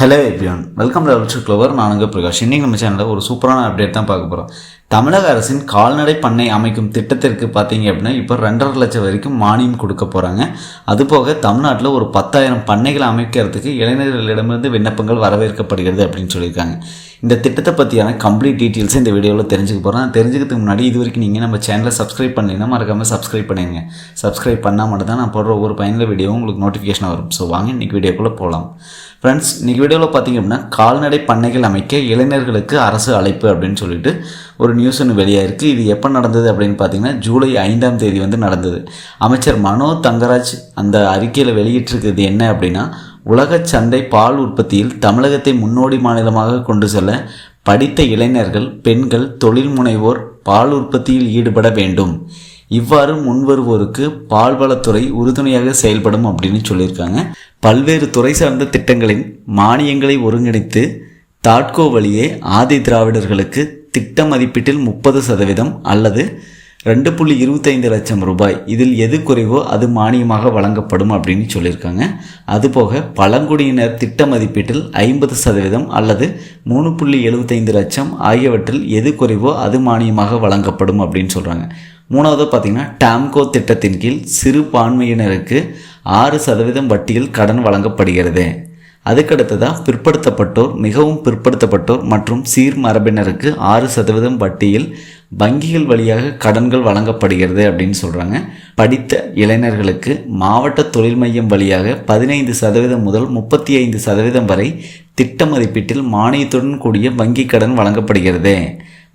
Hello everyone welcome to அல்ட்ரு clover நானுங்க பிரகாஷ். இன்றைக்கி நம்ம சேனலில் ஒரு சூப்பரான அப்டேட் தான் பார்க்க போகிறோம் தமிழக அரசின் கால்நடை பண்ணை அமைக்கும் திட்டத்திற்கு பார்த்தீங்க அப்படின்னா இப்போ ரெண்டரை லட்சம் வரைக்கும் மானியம் கொடுக்க போகிறாங்க அதுபோக தமிழ்நாட்டில் ஒரு பத்தாயிரம் பண்ணைகளை அமைக்கிறதுக்கு இளைஞர்களிடமிருந்து விண்ணப்பங்கள் வரவேற்கப்படுகிறது அப்படின்னு சொல்லியிருக்காங்க. இந்த திட்டத்தை பற்றியான கம்ப்ளீட் டீட்டெயில்ஸ் இந்த வீடியோவில் தெரிஞ்சுக்க போகிறோம் தெரிஞ்சுக்கிறதுக்கு முன்னாடி இது வரைக்கும் நீங்கள் நம்ம சேனலை சப்ஸ்கிரைப் பண்ணீங்கன்னா மறக்காமல் சப்ஸ்கிரைப் பண்ணிடுங்க. சப்ஸ்கிரைப் பண்ணால் மட்டும் தான் நான் போடுற ஒவ்வொரு பயனுள்ள வீடியோவும் உங்களுக்கு நோட்டிஃபிகேஷன் வரும். ஸோ வாங்க இன்றைக்கி வீடியோக்குள்ளே போகலாம் ஃப்ரெண்ட்ஸ் இன்றைக்கி வீடியோவில் பார்த்தீங்க அப்படின்னா கால்நடை பண்ணைகள் அமைக்க இளைஞர்களுக்கு அரசு அழைப்பு அப்படின்னு சொல்லிட்டு ஒரு நியூஸ் ஒன்று வெளியாயிருக்கு. இது எப்போ நடந்தது அப்படின்னு பார்த்தீங்கன்னா ஜூலை ஐந்தாம் தேதி வந்து நடந்தது. அமைச்சர் மனோ தங்கராஜ் அந்த அறிக்கையில் வெளியிட்டிருக்கிறது என்ன அப்படின்னா உலக சந்தை பால் உற்பத்தியில் தமிழகத்தை முன்னோடி மாநிலமாக கொண்டு செல்ல படித்த இளைஞர்கள் பெண்கள் தொழில் முனைவோர் பால் உற்பத்தியில் ஈடுபட வேண்டும். இவ்வாறு முன்வருவோருக்கு பால்வளத்துறை உறுதுணையாக செயல்படும் அப்படின்னு சொல்லியிருக்காங்க. பல்வேறு துறை சார்ந்த திட்டங்களின் மானியங்களை ஒருங்கிணைத்து தாட்கோ வழியே ஆதி திராவிடர்களுக்கு திட்ட மதிப்பீட்டில் முப்பது சதவீதம் அல்லது ரெண்டு புள்ளி இருபத்தைந்து லட்சம் ரூபாய். இதில் எது குறைவோ அது மானியமாக வழங்கப்படும் அப்படின்னு சொல்லியிருக்காங்க. அதுபோக பழங்குடியினர் திட்ட மதிப்பீட்டில் ஐம்பது சதவீதம் அல்லது மூணு புள்ளி எழுபத்தைந்து லட்சம் ஆகியவற்றில் எது குறைவோ அது மானியமாக வழங்கப்படும் அப்படின்னு சொல்கிறாங்க மூணாவது பார்த்திங்கன்னா டாம்கோ திட்டத்தின் கீழ் சிறுபான்மையினருக்கு ஆறு சதவீதம் வட்டியில் கடன் வழங்கப்படுகிறது. அதுக்கடுத்ததாக பிற்படுத்தப்பட்டோர் மிகவும் பிற்படுத்தப்பட்டோர் மற்றும் சீர் மரபினருக்கு ஆறு சதவீதம் வட்டியில் வங்கிகள் வழியாக கடன்கள் வழங்கப்படுகிறது அப்படின்னு சொல்கிறாங்க படித்த இளைஞர்களுக்கு மாவட்ட தொழில் மையம் வழியாக பதினைந்து சதவீதம் முதல் முப்பத்தி ஐந்து சதவீதம் வரை திட்ட மதிப்பீட்டில் மானியத்துடன் கூடிய வங்கி கடன் வழங்கப்படுகிறது.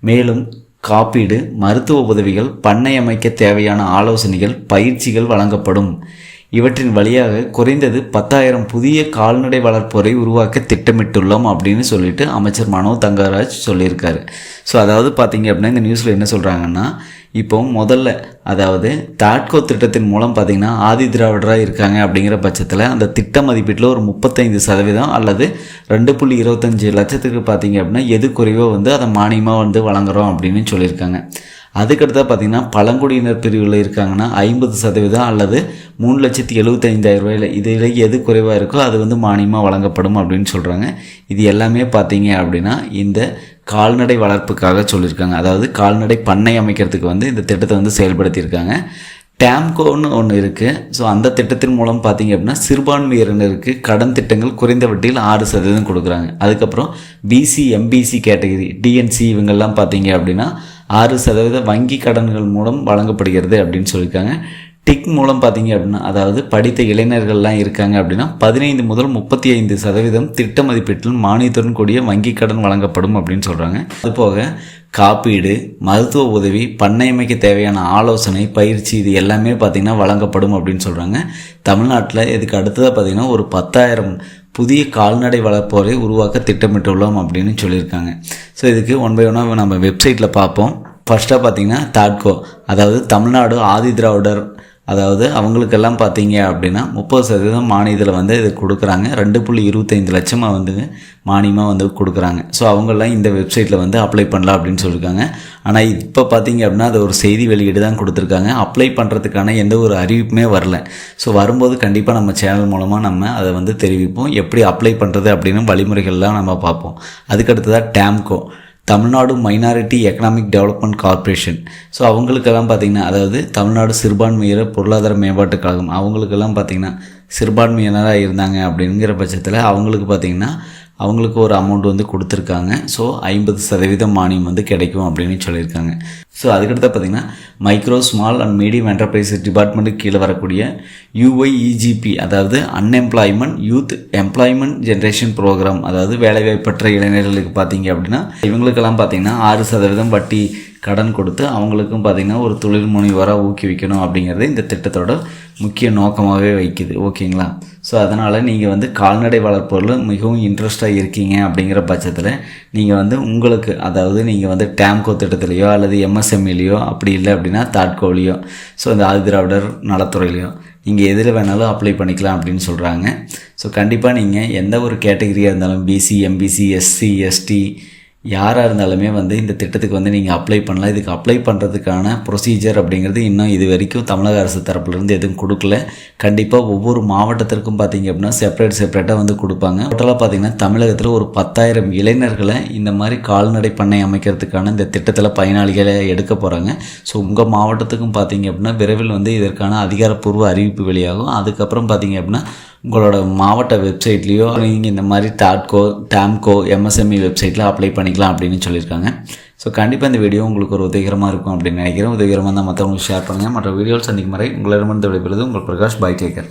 மேலும் காப்பீடு மருத்துவ உதவிகள் பண்ணை அமைக்க தேவையான ஆலோசனைகள் பயிற்சிகள் வழங்கப்படும். இவற்றின் வழியாக குறைந்தது பத்தாயிரம் புதிய கால்நடை வளர்ப்போரை உருவாக்க திட்டமிட்டுள்ளோம் அப்படின்னு சொல்லிட்டு அமைச்சர் மனோ தங்கராஜ் சொல்லியிருக்காரு. ஸோ அதாவது பார்த்தீங்க அப்படின்னா இந்த நியூஸில் என்ன சொல்கிறாங்கன்னா இப்போ முதல்ல அதாவது தாட்கோ திட்டத்தின் மூலம் பார்த்திங்கன்னா ஆதி திராவிடராக இருக்காங்க அப்படிங்கிற பட்சத்தில் அந்த திட்ட மதிப்பீட்டில் ஒரு முப்பத்தைந்து சதவீதம் அல்லது ரெண்டு புள்ளி இருபத்தஞ்சி லட்சத்துக்கு பார்த்தீங்க அப்படின்னா எது குறைவோ வந்து அதை மானியமாக வந்து வழங்குறோம் அப்படின்னு சொல்லியிருக்காங்க. அதுக்கடுத்தா பார்த்திங்கன்னா பழங்குடியினர் பிரிவில் இருக்காங்கன்னா ஐம்பது சதவீதம் அல்லது மூணு லட்சத்தி எழுபத்தைந்தாயிரம் ரூபாயில் இதில் எது குறைவாக இருக்கோ அது வந்து மானியமாக வழங்கப்படும் அப்படின்னு சொல்கிறாங்க இது எல்லாமே பார்த்தீங்க அப்படின்னா இந்த கால்நடை வளர்ப்புக்காக சொல்லியிருக்காங்க. அதாவது கால்நடை பண்ணை அமைக்கிறதுக்கு வந்து இந்த திட்டத்தை வந்து செயல்படுத்தியிருக்காங்க. டேம்கோன்னு ஒன்று இருக்குது ஸோ அந்த திட்டத்தின் மூலம் பார்த்தீங்க அப்படின்னா சிறுபான்மையினருக்கு கடன் திட்டங்கள் குறைந்த வட்டியில் ஆறு சதவீதம் கொடுக்குறாங்க. அதுக்கப்புறம் பிசி எம்பிசி கேட்டகரி டிஎன்சி இவங்கெல்லாம் பார்த்தீங்க அப்படின்னா ஆறு சதவீத வங்கி கடன்கள் மூலம் வழங்கப்படுகிறது அப்படின்னு சொல்லியிருக்காங்க. டிக் மூலம் பார்த்தீங்க அப்படின்னா அதாவது படித்த இளைஞர்கள்லாம் இருக்காங்க அப்படின்னா பதினைந்து முதல் முப்பத்தி ஐந்து சதவீதம் திட்ட மதிப்பீட்டில் மானியத்துடன் கூடிய வங்கி கடன் வழங்கப்படும் அப்படின்னு சொல்கிறாங்க அதுபோக காப்பீடு மருத்துவ உதவி பண்ணையமைக்கு தேவையான ஆலோசனை பயிற்சி இது எல்லாமே பார்த்திங்கன்னா வழங்கப்படும் அப்படின்னு சொல்கிறாங்க தமிழ்நாட்டில் இதுக்கு அடுத்ததாக பார்த்திங்கன்னா ஒரு பத்தாயிரம் புதிய கால்நடை வளர்ப்போரை உருவாக்க திட்டமிட்டுள்ளோம் அப்படின்னு சொல்லியிருக்காங்க. ஸோ இதுக்கு ஒன் பை ஒன்னாக நம்ம வெப்சைட்டில் பார்ப்போம். ஃபஸ்ட்டாக பார்த்தீங்கன்னா தாட்கோ அதாவது தமிழ்நாடு ஆதி திராவிடர் அதாவது அவங்களுக்கெல்லாம் பார்த்தீங்க அப்படின்னா முப்பது சதவீதம் மானியத்தில் வந்து இது கொடுக்குறாங்க. ரெண்டு புள்ளி இருபத்தைந்து லட்சமாக வந்து மானியமாக வந்து கொடுக்குறாங்க. ஸோ அவங்கெல்லாம் இந்த வெப்சைட்டில் வந்து அப்ளை பண்ணலாம் அப்படின்னு சொல்லியிருக்காங்க ஆனால் இப்போ பார்த்தீங்க அப்படின்னா அது ஒரு செய்தி வெளியீடு தான் கொடுத்துருக்காங்க. அப்ளை பண்ணுறதுக்கான எந்த ஒரு அறிவிப்புமே வரல. ஸோ வரும்போது கண்டிப்பாக நம்ம சேனல் மூலமாக நம்ம அதை வந்து தெரிவிப்போம். எப்படி அப்ளை பண்ணுறது அப்படின்னு வழிமுறைகள்லாம் நம்ம பார்ப்போம். அதுக்கடுத்ததாக TAMCO Tamil Nadu minority economic development corporation so அவங்களுக்கெல்லாம் பார்த்திங்கன்னா அதாவது தமிழ்நாடு சிறுபான்மையினர் பொருளாதார மேம்பாட்டு கழகம் அவங்களுக்கெல்லாம் பார்த்திங்கன்னா சிறுபான்மையினராக இருந்தாங்க அப்படிங்கிற பட்சத்தில் அவங்களுக்கு பார்த்திங்கன்னா அவங்களுக்கு ஒரு அமௌண்ட் வந்து கொடுத்துருக்காங்க. ஸோ ஐம்பது சதவீதம் மானியம் வந்து கிடைக்கும் அப்படின்னு சொல்லியிருக்காங்க. ஸோ அதுக்கடுத்து பார்த்திங்கன்னா micro small and medium enterprise டிபார்ட்மெண்ட்டுக்கு கீழே வரக்கூடிய யூஒய்இஜிபி அதாவது unemployment youth employment generation programme அதாவது வேலைவாய்ப்பற்ற இளைஞர்களுக்கு பார்த்தீங்க அப்படின்னா இவங்களுக்கெல்லாம் பார்த்திங்கன்னா ஆறு சதவீதம் வட்டி கடன் கொடுத்து அவங்களுக்கும் பார்த்திங்கன்னா ஒரு தொழில் முனைவராக ஊக்குவிக்கணும் அப்படிங்கிறது இந்த திட்டத்தோட முக்கிய நோக்கமாகவே வைக்குது. ஓகேங்களா ஸோ அதனால் நீங்கள் வந்து கால்நடை வளர்ப்பவர்கள் மிகவும் இன்ட்ரெஸ்டாக இருக்கீங்க அப்படிங்கிற பட்சத்தில் நீங்கள் வந்து உங்களுக்கு அதாவது நீங்கள் வந்து டேம்கோ திட்டத்திலையோ அல்லது எம்எஸ்எம்இலையோ அப்படி இல்லை அப்படின்னா தாட்கோலையோ ஸோ இந்த ஆதிதிராவிடர் நலத்துறையிலையோ நீங்கள் எதில் வேணாலும் அப்ளை பண்ணிக்கலாம் அப்படின்னு சொல்கிறாங்க ஸோ கண்டிப்பாக நீங்கள் எந்த ஒரு கேட்டகரியாக இருந்தாலும் பிசி எம்பிசி எஸ்சி எஸ்டி யாராக இருந்தாலுமே வந்து இந்த திட்டத்துக்கு வந்து நீங்கள் அப்ளை பண்ணலாம். இதுக்கு அப்ளை பண்ணுறதுக்கான ப்ரொசீஜர் அப்படிங்கிறது இன்னும் இது வரைக்கும் தமிழக அரசு தரப்புலேருந்து எதுவும் கொடுக்கல. கண்டிப்பாக ஒவ்வொரு மாவட்டத்திற்கும் பார்த்தீங்க அப்படின்னா செப்பரேட் செப்பரேட்டாக வந்து கொடுப்பாங்க. டோட்டலாக பார்த்தீங்கன்னா தமிழகத்தில் ஒரு பத்தாயிரம் இளைஞர்களை இந்த மாதிரி கால்நடை பண்ணை அமைக்கிறதுக்கான இந்த திட்டத்தில் பயனாளிகளை எடுக்க போகிறாங்க ஸோ உங்கள் மாவட்டத்துக்கும் பார்த்தீங்க அப்படின்னா விரைவில் வந்து இதற்கான அதிகாரப்பூர்வ அறிவிப்பு வெளியாகும். அதுக்கப்புறம் பார்த்தீங்க அப்படின்னா உங்களோட மாவட்ட வெப்சைட்லேயோ நீங்கள் இந்த மாதிரி டாட்கோ டேம்கோ எம்எஸ்எம்இ வெப்சைட்டில் அப்ளை பண்ணிக்கலாம் அப்படின்னு சொல்லியிருக்காங்க. ஸோ கண்டிப்பாக இந்த வீடியோ உங்களுக்கு ஒரு உதவிகரமாக இருக்கும் அப்படின்னு நினைக்கிறேன். உதவிகரமாக தான் மற்றவங்களுக்கு ஷேர் பண்ணுங்கள் மற்ற வீடியோஸ் சந்திக்கும் வரை உங்களிடமிருந்து விடைபெறுவது உங்கள் பிரகாஷ் பை டேக்கர்